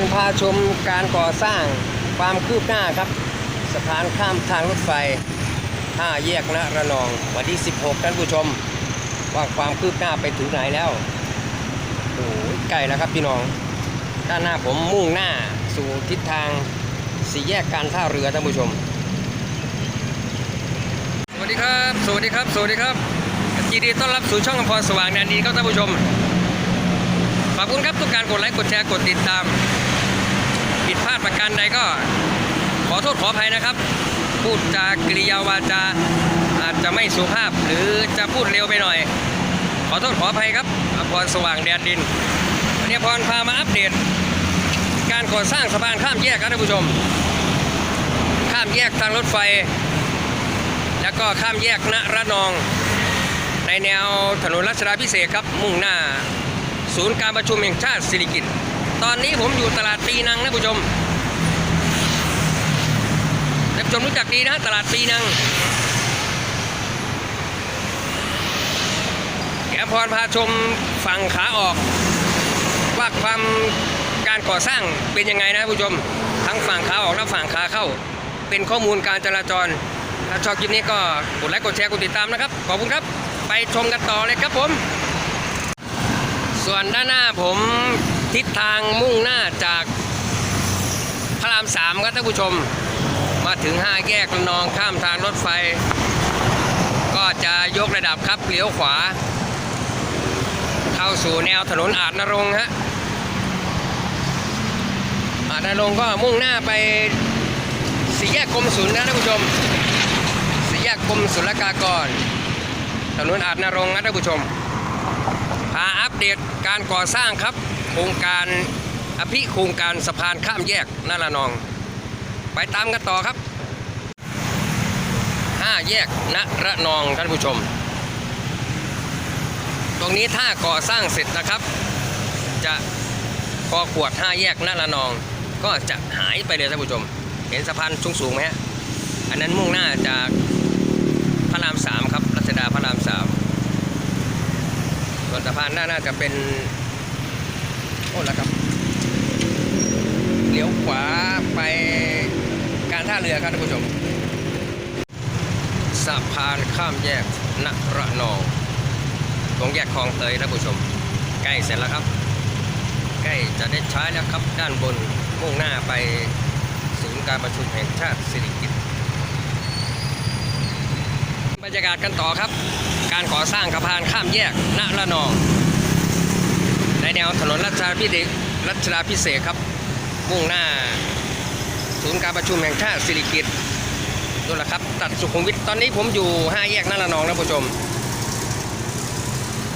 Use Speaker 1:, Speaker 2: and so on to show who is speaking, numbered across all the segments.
Speaker 1: รพาชมการก่อสร้างความคืบหน้าครับ สะพานข้ามทางรถไฟ5แยกนะระนอง วันที่ 16ท่านผู้ชม ว่าความคืบหน้าไปถึงไหนแล้วโอ้ยใกล้แล้วครับพี่น้องด้านหน้าผมมุ่งหน้าสู่ทิศทางสี่แยกการท่าเรือท่านผู้ชม สวัสดีครับ สวัสดีครับ สวัสดีครับยินดีต้อนรับสู่ช่องอำพรสว่างแดนดีครับท่านผู้ชมขอบคุณครับทุกการกดไลค์กดแชร์กดติดตาม ผิดพลาดประการใดก็ ขอโทษขออภัยนะครับ พูดจากริยาวาจาอาจจะไม่สุภาพหรือจะพูดเร็วไปหน่อย ขอโทษขออภัยครับอภรสว่างแดนดินวันนี้อภรพามาอัปเดต การก่อสร้างสะพานข้ามแยกครับท่านผู้ชม ข้ามแยกทางรถไฟ แล้วก็ข้ามแยกณระนอง ในแนวถนนรัชดาพิเศษครับมุ่งหน้า ศูนย์การประชุมแห่งชาติสิริกิติ์ ตอนนี้ผมอยู่ตลาดปีนังนะผู้ชมท่านผู้ชมรู้จักดีนะตลาดปีนังแกพรพาชมฝั่งขาออก ว่าความการก่อสร้างเป็นยังไงนะผู้ชม ทั้งฝั่งขาออกและฝั่งขาเข้า เป็นข้อมูลการจราจรถ้าชอบคลิปนี้ก็กดไลค์กดแชร์กดติดตามนะครับ ขอบคุณครับ ไปชมกันต่อเลยครับผม ส่วนด้านหน้าผม ทิศทางมุ่งหน้าจากพระรามสามครับท่านผู้ชม มาถึงห้าแยกระนองข้ามทางรถไฟ ก็จะยกระดับครับเลี้ยวขวา เข้าสู่แนวถนนอาจนรงฮะอาจนรงก็มุ่งหน้าไปสี่แยกกรมศุลนะท่านผู้ชมสี่แยกกรมศุลกากร ถนนอาจนรงนะท่านผู้ชมพาอัปเดตการก่อสร้างครับ โครงการอภิโครงการสะพานข้ามแยกนาละนอง ไปตามกันต่อครับ 5 แยกนระนองท่านผู้ชม ตรงนี้ถ้าก่อสร้างเสร็จนะครับ จะพอขวด 5 แยกนาละนอง ก็จะหายไปเลยท่านผู้ชม เห็นสะพานสูงสูงไหมฮะอันนั้นมุ่งหน้าจากพระรามสามครับรัชดาพระรามสามส่วนสะพานหน้าน่าจะเป็น โอ้แล้วครับเลี้ยวขวาไปการท่าเรือครับท่านผู้ชมสะพานข้ามแยกนระนองตรงแยกคลองเตยท่านผู้ชม ใกล้เสร็จแล้วครับ ใกล้จะได้ใช้แล้วครับด้านบนมุ่งหน้าไปศูนย์การประชุมแห่งชาติสิริกิติ์บรรยากาศกันต่อครับ การก่อสร้างสะพานข้ามแยกณระนอง แนวถนนรัชดาพิเศษรัชดาพิเศษครับ มุ่งหน้า ศูนย์การประชุมแห่งชาติสิริกิติ์ดูละครับ ตัดสุขุมวิทตอนนี้ผมอยู่5แยกณระนองนะผู้ชม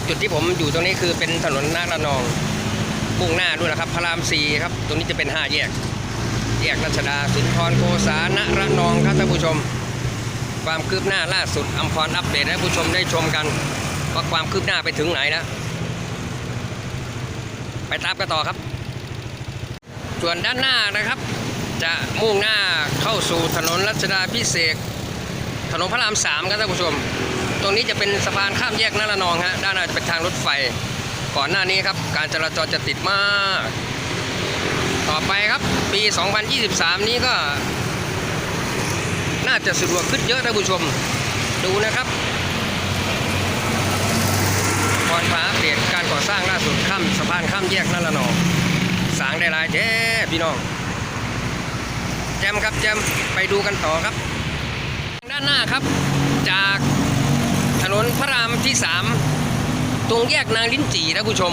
Speaker 1: จุดที่ผมอยู่ตรงนี้คือเป็นถนนณระนอง มุ่งหน้าด้วยนะครับ พระรามสี่ครับ ตรงนี้จะเป็น5แยก แยกรัชดาสุนทรโกษาณระนองครับท่านผู้ชม ความคืบหน้าล่าสุดอัมพรอัปเดตให้ผู้ชมได้ชมกันว่าความคืบหน้าไปถึงไหนแล้ว ไปตามกันต่อครับ ส่วนด้านหน้านะครับ จะมุ่งหน้าเข้าสู่ถนนรัชดาพิเศษถนนพระรามสามครับท่านผู้ชม ตรงนี้จะเป็นสะพานข้ามแยกนารนองฮะด้านหน้าจะเป็นทางรถไฟ ก่อนหน้านี้ครับ การจราจรจะติดมาก ต่อไปครับ ปี 2023 นี้ก็ น่าจะสะดวกขึ้นเยอะท่านผู้ชม ดูนะครับก่อนพาอัปเดตการก่อ สร้างล่าสุดข้ามสะพานข้ามแยกนั่นละนอสางได้ลายเจ๊พี่น้อง แจมครับแจมไปดูกันต่อครับ ด้านหน้าครับจากถนนพระรามที่ 3 ตรงแยกนางลิ้นจี่นะผู้ชม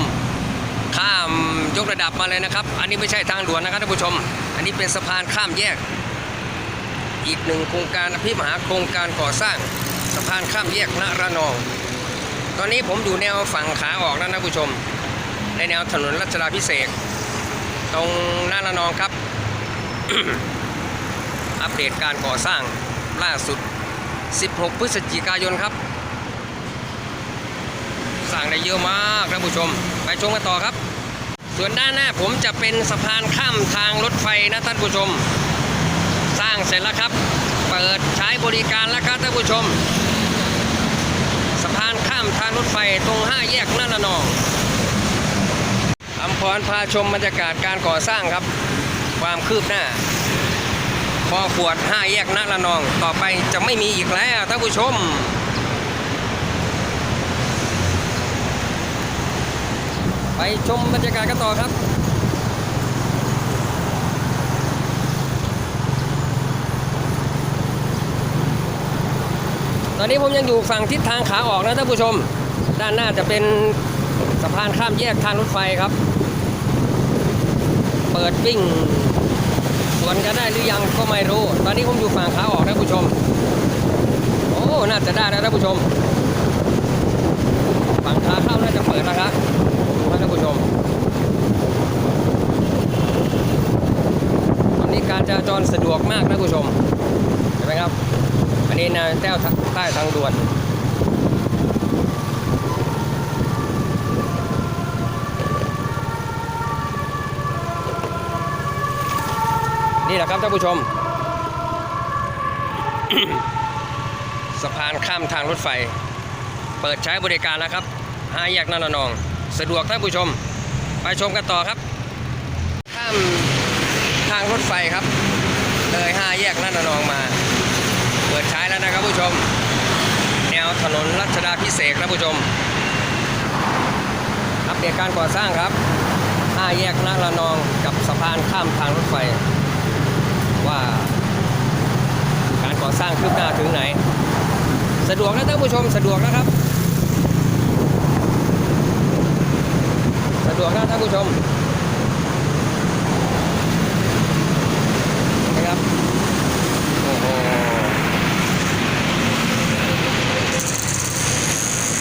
Speaker 1: ข้ามยกระดับมาเลยนะครับ อันนี้ไม่ใช่ทางด่วนนะครับท่านผู้ชม อันนี้เป็นสะพานข้ามแยก อีกหนึ่งโครงการอภิมหาโครงการก่อสร้างสะพานข้ามแยกนระนอง ตอนนี้ผมอยู่แนวฝั่งขาออกแล้วนผู้ชม ในแนวถนนรัชดาพิเศษ ตรงนระนองครับ อัปเดตการก่อสร้างล่าสุด 16 พฤศจิกายนครับ สร้างได้เยอะมากท่านผู้ชม ไปชมกันต่อครับ ส่วนด้านหน้าผมจะเป็นสะพานข้ามทางรถไฟนะท่านผู้ชม สร้างเสร็จแล้วครับ เปิดใช้บริการแล้วครับท่านผู้ชมานข้ามทางรถไฟตรง5แยกน่าละนองออัมพรพาชมบรรยากาศการก่อสร้างครับ ความคืบหน้าพอขวดห้าแยกน่าละนอง ต่อไปจะไม่มีอีกแล้วท่านผู้ชมไปชมบรรยากาศกันต่อครับ ตอนนี้ผมยังอยู่ฝั่งทิศทางขาออกนะท่านผู้ชม ด้านหน้าจะเป็นสะพานข้ามแยกทางรถไฟครับ เปิดวิ่งสวนกันได้หรือยังก็ไม่รู้ ตอนนี้ผมอยู่ฝั่งขาออกนะท่านผู้ชม โอ้น่าจะได้นะท่านผู้ชม ฝั่งขาเข้าน่าจะเปิดแล้วครับดูครับท่านผู้ชมตอนนี้การจราจรสะดวกมากนะท่านผู้ชมเห็นไหมครับ นนี้นะแต้วใต้ทางด่วน นี่แหละครับท่านผู้ชม สะพานข้ามทางรถไฟ เปิดใช้บริการแล้วครับห้าแยกนาละนอง สะดวกท่านผู้ชม ไปชมกันต่อครับ ข้ามทางรถไฟครับ เลยห้าแยกนาละนองมา เปิดใช้แล้วนะครับผู้ชม แนวถนนรัชดาพิเศษนะผู้ชม อัปเดตการก่อสร้างครับห้าแยกนาละนองกับสะพานข้ามทางรถไฟ ว่าการก่อสร้างคืบหน้าถึงไหน สะดวกนะท่านผู้ชมสะดวกนะครับ สะดวกนะท่านผู้ชมนะครับโอ้โห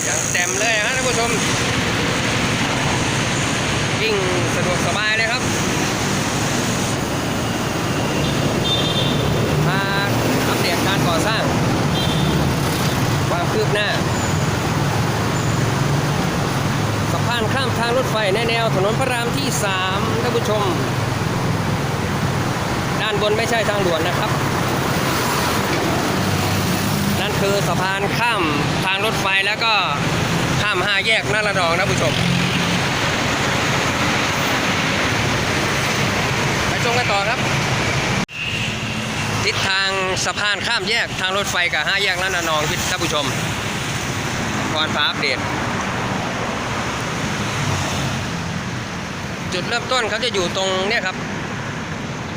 Speaker 1: อย่างเต็มเลยนะท่านผู้ชมวิ่งสะดวกสบายเลยครับ มาอัปเดตการก่อสร้าง คืบหน้าสะพานข้ามทางรถไฟในแนวถนนพระรามที่ 3 ท่านผู้ชม ด้านบนไม่ใช่ทางด่วนนะครับ นั่นคือสะพานข้ามทางรถไฟแล้วก็ข้ามห้าแยกนาละดองนะผู้ชม ไปชมกันต่อครับ ทิศทาง สะพานข้ามแยกทางรถไฟกับห้าแยกนั่นนองพิท่านผู้ชมก่อนฟ้าอัปเดต จุดเริ่มต้นเขาจะอยู่ตรงเนี่ยครับ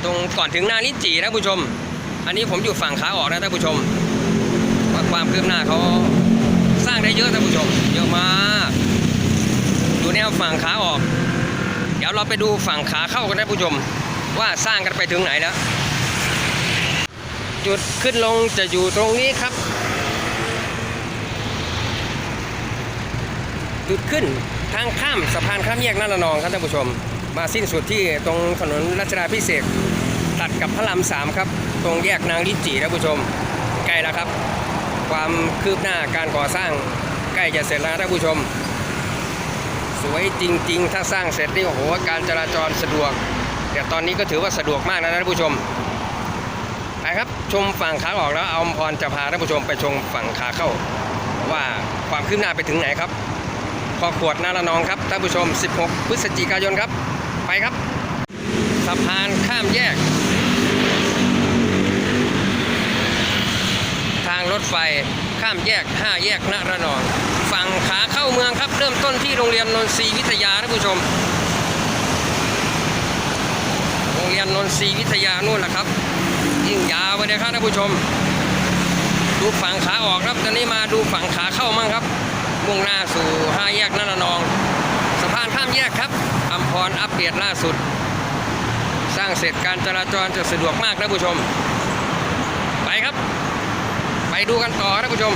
Speaker 1: ตรงก่อนถึงหน้าลิ้นจี่นะผู้ชม อันนี้ผมอยู่ฝั่งขาออกนะท่านผู้ชมว่าความคืบหน้าเขาสร้างได้เยอะท่านผู้ชม เยอะมากอยู่แนวฝั่งขาออก เดี๋ยวเราไปดูฝั่งขาเข้ากันนะผู้ชม ว่าสร้างกันไปถึงไหนแล้ว จุดขึ้นลงจะอยู่ตรงนี้ครับ จุดขึ้นทางข้ามสะพานข้ามแยกน่าละนองครับท่านผู้ชม มาสิ้นสุดที่ตรงถนนรัชดาพิเศษตัดกับพระรามสามครับ ตรงแยกนางลิจี่ท่านผู้ชม ใกล้แล้วครับ ความคืบหน้าการก่อสร้าง ใกล้จะเสร็จแล้วท่านผู้ชม สวยจริง ๆ ถ้าสร้างเสร็จนี่โอ้โหการจราจรสะดวกแต่ตอนนี้ก็ถือว่าสะดวกมากนะท่านผู้ชม ครับ ชมฝั่งขาออกแล้วเอาอมพรจะพาท่านผู้ชมไปชมฝั่งขาเข้า ว่าความคืบหน้าไปถึงไหนครับพอขวดนาละนองครับท่านผู้ชม 16 พฤศจิกายนครับ ไปครับสะพานข้ามแยก ทางรถไฟข้ามแยก 5 แยกนาละนองฝั่งขาเข้าเมืองครับ เริ่มต้นที่โรงเรียนนนทรีวิทยาท่านผู้ชม โรงเรียนนนทรีวิทยานู่นแหละครับ ยิ่งยาวไปเลยครับท่านผู้ชม ดูฝั่งขาออกครับ ตอนนี้มาดูฝั่งขาเข้ามั่งครับ มุ่งหน้าสู่ห้าแยกนั่นละนอง สะพานข้ามแยกครับอัมพรอัปเดตล่าสุด สร้างเสร็จการจราจรจะสะดวกมากท่านผู้ชม ไปครับ ไปดูกันต่อท่านผู้ชม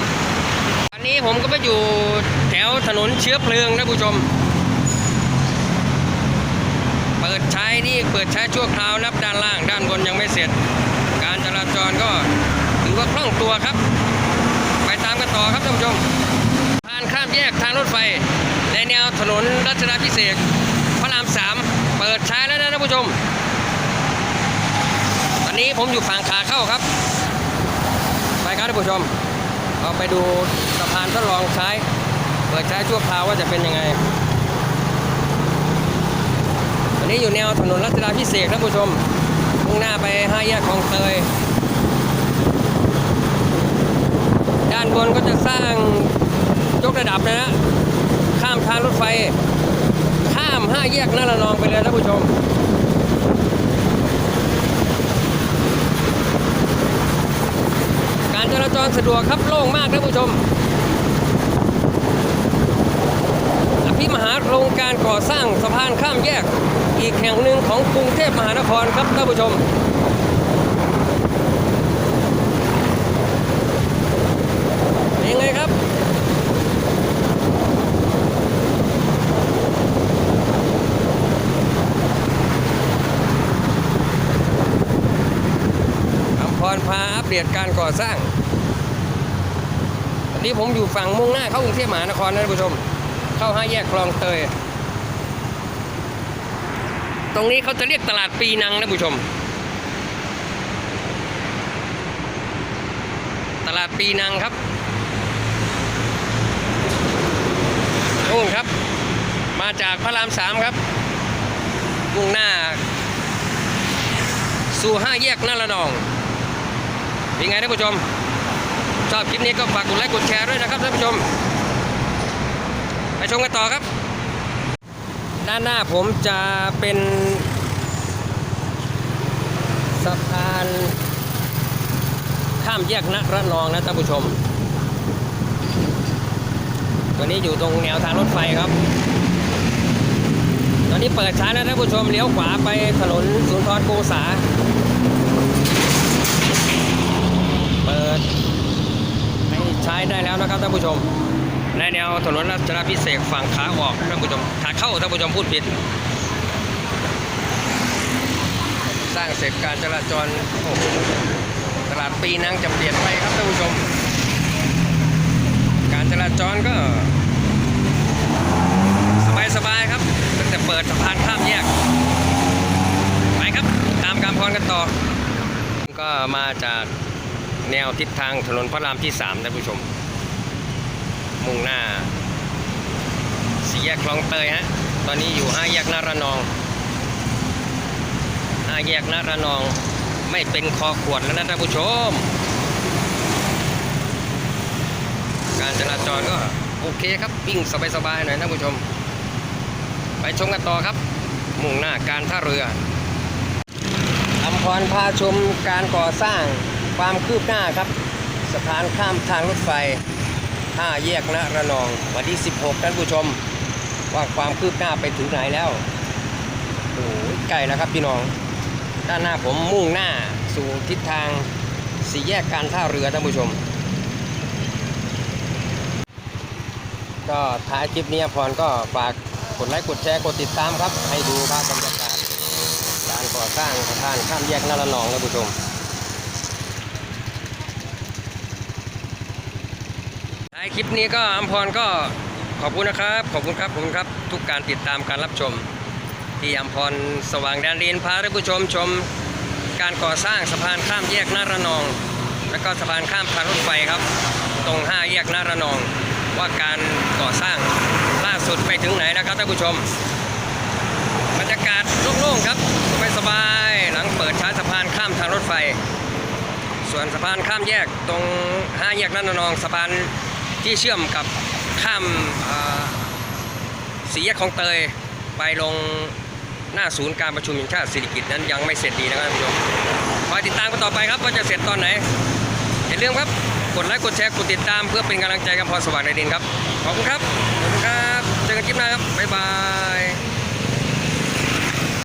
Speaker 1: อันนี้ผมก็ไปอยู่แถวถนนเชื้อเพลิงท่านผู้ชมเปิดใช้นี่เปิดใช้ชั่วคราวนับด้านล่างด้านบนยังไม่เสร็จ จรก็ถือว่าคล่องตัวครับ ไปตามกันต่อครับท่านผู้ชมทางข้ามแยกทางรถไฟ ในแนวถนนรัชดาพิเศษพระรามสามเปิดใช้แล้วนะท่านผู้ชม ตอนนี้ผมอยู่ฝั่งขาเข้าครับ ไปครับท่านผู้ชมเราไปดูสะพานทดลองใช้เปิดใช้ชั่วคราวว่าจะเป็นยังไงอันนี้อยู่แนวถนนรัชดาพิเศษท่านผู้ชมมุ่งหน้าไปห้าแยกคลองเตย ด้านบนก็จะสร้างยกระดับนะฮะข้ามทางรถไฟ ข้ามห้าแยกนาระนองไปเลยท่านผู้ชมการจราจรสะดวกครับโล่งมากท่านผู้ชมอภิมหาโครงการก่อสร้างสะพานข้ามแยก อีกแห่งหนึ่งของกรุงเทพมหานครครับท่านผู้ชม เป็นยังไงครับ อำพ รพาอัปเดตการก่อสร้างตอนนี้ผมอยู่ฝั่งมุ่งหน้าเข้ากรุงเทพมหานครนะท่านผู้ชม เข้าห้าแยกคลองเตย ตรงนี้เขาจะเรียกตลาดปีนังนะท่านผู้ชม ตลาดปีนังครับนู่นครับ มาจากพระรามสามครับ มุ่งหน้า สู่ห้าแยกนาระนอง เป็นไงท่านผู้ชม ชอบคลิปนี้ก็ฝากกดไลค์กดแชร์ด้วยนะครับท่านผู้ชม ไปชมกันต่อครับ ด้านหน้าผมจะเป็นสะพานข้ามแยกนระนองนะท่านผู้ชม ตัวนี้อยู่ตรงแนวทางรถไฟครับ ตอนนี้เปิดช้แล้วท่านผู้ชมเลี้ยวขวาไปถนนสุนทรโกษา เปิดให้ใช้ได้แล้วนะครับท่านผู้ชมในแนวถนนรัชดาพิเศษฝั่งขาออกท่านผู้ชมขาเข้าท่านผู้ชมพูดผิด สร้างเสร็จการจราจรโอ้โหตลาดปีนังจะเปลี่ยนไปครับท่านผู้ชม การจราจรก็สบายๆครับตั้งแต่เปิดสะพานข้ามแยกไปครับตามการพรกันต่อ ก็มาจาก แนวทิศทางถนนพระรามที่3ท่านผู้ชม มุ่งหน้าสี่แยกคลองเตยฮะ ตอนนี้อยู่ห้าแยกนาระนองห้าแยกนาระนองไม่เป็นคอขวดแล้วนะท่านผู้ชม การจราจรก็โอเคครับวิ่งสบายๆหน่อยท่านผู้ชม ไปชมกันต่อครับ มุ่งหน้าการท่าเรืออำพรพาชมการก่อสร้าง ความคืบหน้าครับ สะพานข้ามทางรถไฟ5แยกนระนอง วันที่ 16 ท่านผู้ชม ว่าความคืบหน้าไปถึงไหนแล้วโอ้ยใกล้แล้วครับพี่น้อง ด้านหน้าผมมุ่งหน้าสู่ทิศทางสี่แยกการท่าเรือท่านผู้ชม ก็ท้ายคลิปนี้พรก็ฝากกดไลค์กดแชร์กดติดตามครับ ให้ดูภาพบรรยากาศการก่อสร้างสะพานข้ามแยกนารนองท่านผู้ชม ท้าย คลิปนี้ก็อัมพรก็ขอบคุณนะครับ ขอบคุณครับขอบคุณครับ ทุกการติดตามการรับชม ที่อัมพรสว่างแดนดินพาท่านผู้ชมชม การก่อสร้างสะพานข้ามแยกนาระนอง แล้วก็สะพานข้ามทางรถไฟครับ ตรง5แยกนาระนอง ว่าการก่อสร้างล่าสุดไปถึงไหนนะครับท่านผู้ชมบรรยากาศโล่งๆครับสบายๆหลังเปิดใช้สะพานข้ามทางรถไฟ ส่วนสะพานข้ามแยกตรงห้าแยกนันนองสะพาน ที่เชื่อมกับข้ามสีแยกของเตยไปลงหน้าศูนย์การประชุมแห่งชาติสิริกิตนั้นยังไม่เสร็จดีนะครับท่านผู้ชมคอยติดตามกันต่อไปครับว่าจะเสร็จตอนไหนอย่าลืมครับกดไลค์กดแชร์กดติดตามเพื่อเป็นกำลังใจกับพรสว่างในดินครับ ขอบคุณครับ ขอบคุณครับ เจอกันคลิปหน้าครับ บ๊าย
Speaker 2: บาย